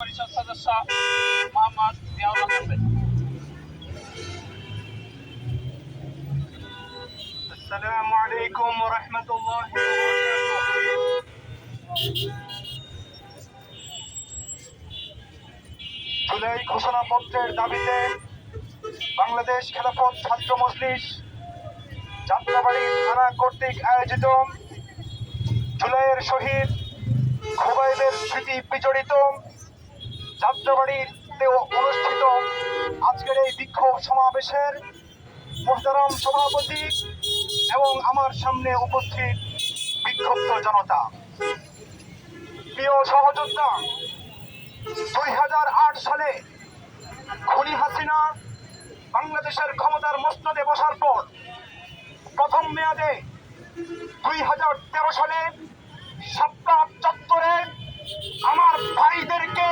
পরিষদ সদস্য মোহাম্মদ জিয়াউর রহমান السلام عليكم ورحمة الله وبركاته জুলাই ঘোষণাপত্রের দাবিতে বাংলাদেশ খেলাফত ছাত্র মজলিস যাত্রাবাড়ি থানা কর্তৃক আয়োজিত জুলাইয়ের শহীদ খুবাইবের স্মৃতি বিজড়িত যাত্রাবাড়িতে অনুষ্ঠিত আজকের এই বিক্ষোভ সমাবেশের মোহতারাম সভাপতি এবং আমার সামনে উপস্থিত বিক্ষুব্ধ জনতা। প্রিয় সহযোদ্ধা, দুই হাজার আট সালে খুনি হাসিনা বাংলাদেশের ক্ষমতার মসনদে বসার পর প্রথম মেয়াদে দুই হাজার তেরো সালে সাপ্তাহ চত্বরে আমার ভাইদেরকে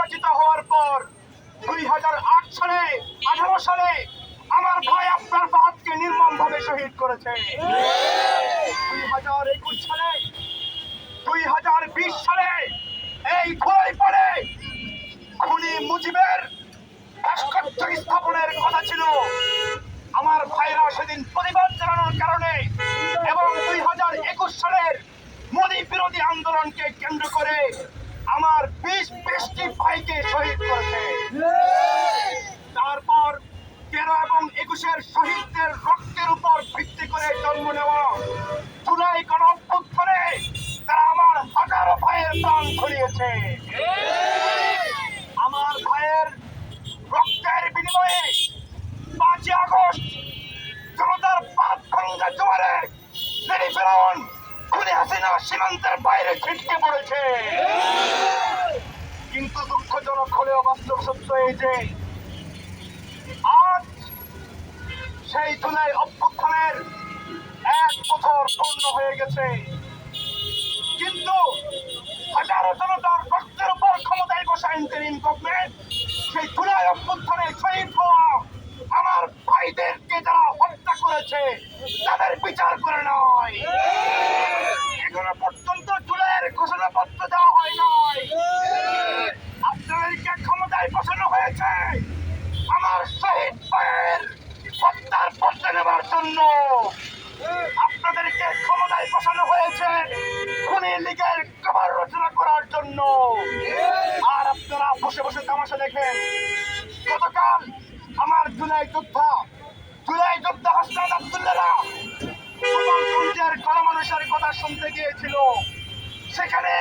নির্বাচিত হওয়ার পর দুই হাজার আট সালে, আঠারো সালে আমার ভাই আপনার নির্মম ভাবে শহীদ করেছে। দুই হাজার একুশ সালে, দুই হাজার বিশ সালে এই পরে খুনি মুজিবের ভাস্কর্য স্থাপনের কথা ছিল। আমার ভাইরা সেদিন প্রতিবাদ জানানোর কারণে এবং দুই হাজার একুশ সালের মোদী বিরোধী আন্দোলনকে কেন্দ্র করে আমার বিশ বেশটি ভাইকে শহীদ করেছে তারপর তেরো এবং একুশের শহীদদের রক্তের উপর ভিত্তি করে জন্ম নেওয়া জুলাই গণ অভ্যুত্থানে তারা আমার হাজারো ভাইয়ের প্রাণ ধরিয়েছে। আমার ভাইয়ের রক্তের বিনিময়ে পাঁচই আগস্ট জনতার পাঁচ ভাঙ্গা জোয়ারে ফেরাউন খুনি হাসিনা সীমান্তের বাইরে ছিটকে পড়েছে। কিন্তু দুঃখজনক হলেও বাস্তব সত্য এই যে, আজ সেই জুলাই অভ্যুত্থানের এক বছর পূর্ণ হয়ে গেছে। কিন্তু হাজারো জনতার রক্তের উপর ক্ষমতায় বসা ইন্টারিম গভর্নমেন্ট সেই জুলাই অভ্যুত্থানে শহীদ হওয়া আমার ভাইদেরকে যারা হত্যা করেছে, তাদের বিচার করে নয় এখনও পর্যন্ত জুলাইয়ের ঘোষণাপত্র দেওয়া হয় নাই। আপনাদেরকে ক্ষমতায় বসানো হয়েছে। আমার শহীদ ভাইয়ের হত্যার পর্যা নেবার জন্য। আপনাদেরকে ক্ষমতায় বসানো হয়েছে খুনি লীগের কবর রচনা করার জন্য। আর আপনারা বসে বসে তামাশা দেখেন। গতকাল আমার জুলাই যোদ্ধা জুলাই যোদ্ধা হাসনাত আব্দুল্লাহ সুনামগঞ্জের গণমানুষের কথা শুনতে গিয়েছিল। সেখানে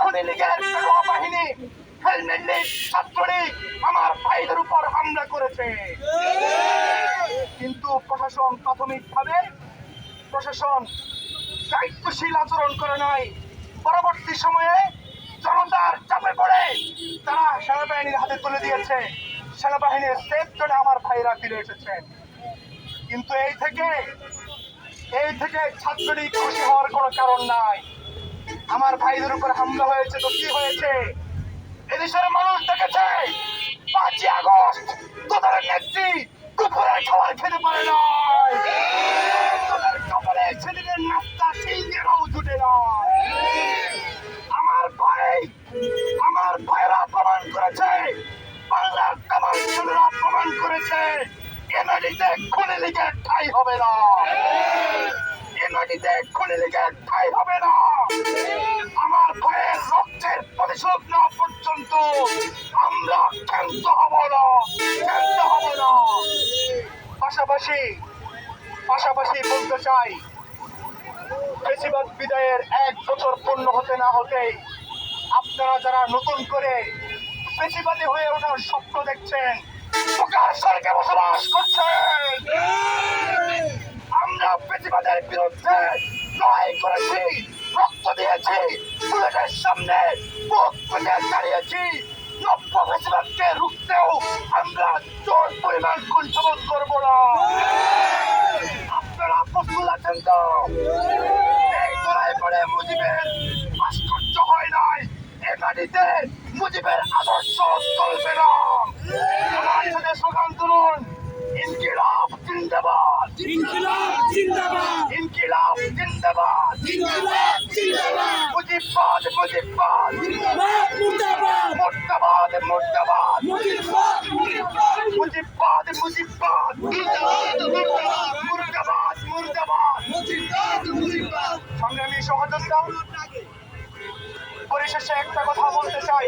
খুনি লীগের পেটোয়া বাহিনী হেলমেট লীগ ছাত্রলীগ আমার ভাইদের উপর হামলা করেছে। কিন্তু প্রশাসন প্রাথমিকভাবে প্রশাসন দায়িত্বশীল আচরণ করে নাই। পরবর্তী সময়ে জনতার চাপে পড়ে তারা সেনাবাহিনীর হাতে তুলে দিয়েছে। সেনাবাহিনীর সেফ জোনে আমার ভাইরা ফিরে এসেছেন। কিন্তু এই থেকে এই থেকে ছাত্রলীগ খুশি হওয়ার কোনো কারণ নাই। আমার ভাইদের উপর হামলা হয়েছে তো কি হয়েছে? এদেশের মানুষ দেখেছে, পাঁচই আগস্ট, তোদের নেত্রী দুপুরের খাবার খেতে পারে নাই। তোদের কপালে ছেলেদের নাস্তা সিঙ্গেরাও জুটে নয় আমার ভাই, আমার ভাইরা প্রমাণ করেছে, বাংলার তামাম ছেলেরা প্রমাণ করেছে। এ মাটিতে খুনে ঠাই হবে না। এ মাটিতে খুনে লিগের ঠাই হবে না। আমার ভাইয়ের রক্তের প্রতিশোধ না পর্যন্ত আমরা ক্ষান্ত হব না ক্ষান্ত হব না। পাশাপাশি পাশাপাশি বলতে চাই, বেশিরভাগ বিদায়ের এক বছর পূর্ণ হতে না হতেই আপনারা যারা নতুন করে বেশিবাদী হয়ে ওঠার স্বপ্ন দেখছেন বসবাস করছেন আমরা বেশিবাদের বিরুদ্ধে লড়াই করেছি, রক্ত দিয়েছি বুলেটের সামনে বুক পেতে দাঁড়িয়েছি। নব্য বেশিবাদকে রুখতেও আমরা জোর পরিমাণ কুণ্ঠবোধ করব না। আপনারা প্রস্তুত আছেন তো? এই লড়াই করে মুজিবের ভাস্কর্য হয় নাই। এ মাটিতে মুজিবের মুজিবাদ মুজিবাদ মুর্দাবাদ মুর্দাবাদ মুজিবাদ মুর্দাবাদ মুর্দাবাদ পরিশেষে একটা কথা বলতে চাই